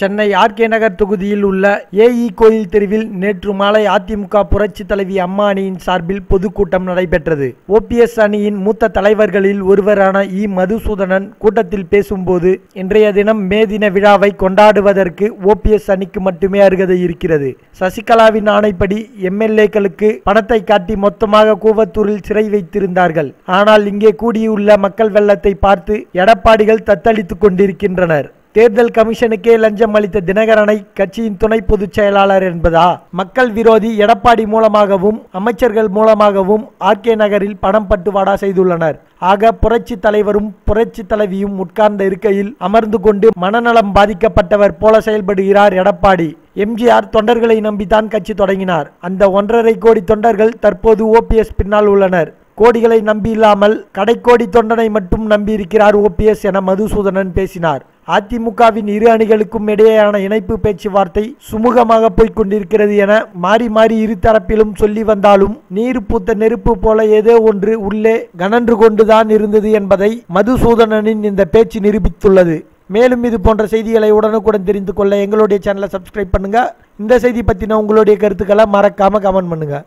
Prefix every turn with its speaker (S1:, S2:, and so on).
S1: Chennai RK நகர் தொகுதியில் உள்ள AE கோயில் தெருவில் நேற்று மாலை அதிமுக புரட்சி தலைவி அம்மா அணியின் சார்பில் பொதுக்கூட்டம் நடைபெற்றது. ஓபிஎஸ் அணியின் மூத்த தலைவர்களில் ஒருவரான இ. மதுசூதனன் கூட்டத்தில் பேசும்போது இன்றைய தினம் மே தின விழாவை கொண்டாடுவதற்கு ஓபிஎஸ் அணிக்கு மட்டுமே அருகதை இருக்கிறது. சசிகலாவின் ஆணைப்படி எம்எல்ஏக்களுக்கு பணத்தை காட்டி மொத்தமாக கூவத்தூரில் சிறை வைத்திருந்தார்கள். ஆனால் இங்கே கூடியுள்ள மக்கள் வெள்ளத்தை பார்த்து எடப்பாடிகள் தத்தளித்துக் கொண்டிருக்கின்றனர். தேர்தல் கமிஷனுக்கே லஞ்சம் அளித்த தினகரனை கட்சியின் துணை பொதுச் செயலாளர் என்பதா? மக்கள் விரோதி எடப்பாடி மூலமாகவும் அமைச்சர்கள் மூலமாகவும் ஆர்கே நகரில் பணம் பட்டுவாடா செய்துள்ளனர். ஆக புரட்சி தலைவரும் புரட்சி தலைவியும் உட்கார்ந்த இருக்கையில் அமர்ந்து கொண்டு மனநலம் பாதிக்கப்பட்டவர் போல செயல்படுகிறார் எடப்பாடி. எம்ஜிஆர் தொண்டர்களை நம்பித்தான் கட்சி தொடங்கினார். அந்த ஒன்றரை கோடி தொண்டர்கள் தற்போது ஓபிஎஸ் பின்னால் உள்ளனர். கோடிகளை நம்பியில்லாமல் கடைக்கோடி தொண்டனை மட்டும் நம்பியிருக்கிறார் ஓபிஎஸ் என மதுசூதனன் பேசினார். அதிமுகவின் இரு அணிகளுக்கும் இடையேயான இணைப்பு பேச்சுவார்த்தை சுமூகமாக போய்க் கொண்டிருக்கிறது என மாறி மாறி இரு தரப்பிலும் சொல்லி வந்தாலும் நீர் பூத்த நெருப்பு போல ஏதோ ஒன்று உள்ளே கனன்று கொண்டுதான் இருந்தது என்பதை மதுசூதனனின் இந்த பேச்சு நிரூபித்துள்ளது. மேலும் இது போன்ற செய்திகளை உடனுக்குடன் தெரிந்து கொள்ள எங்களுடைய சேனலை சப்ஸ்கிரைப் பண்ணுங்க. இந்த செய்தி பற்றின உங்களுடைய கருத்துக்களை மறக்காம கமெண்ட் பண்ணுங்க.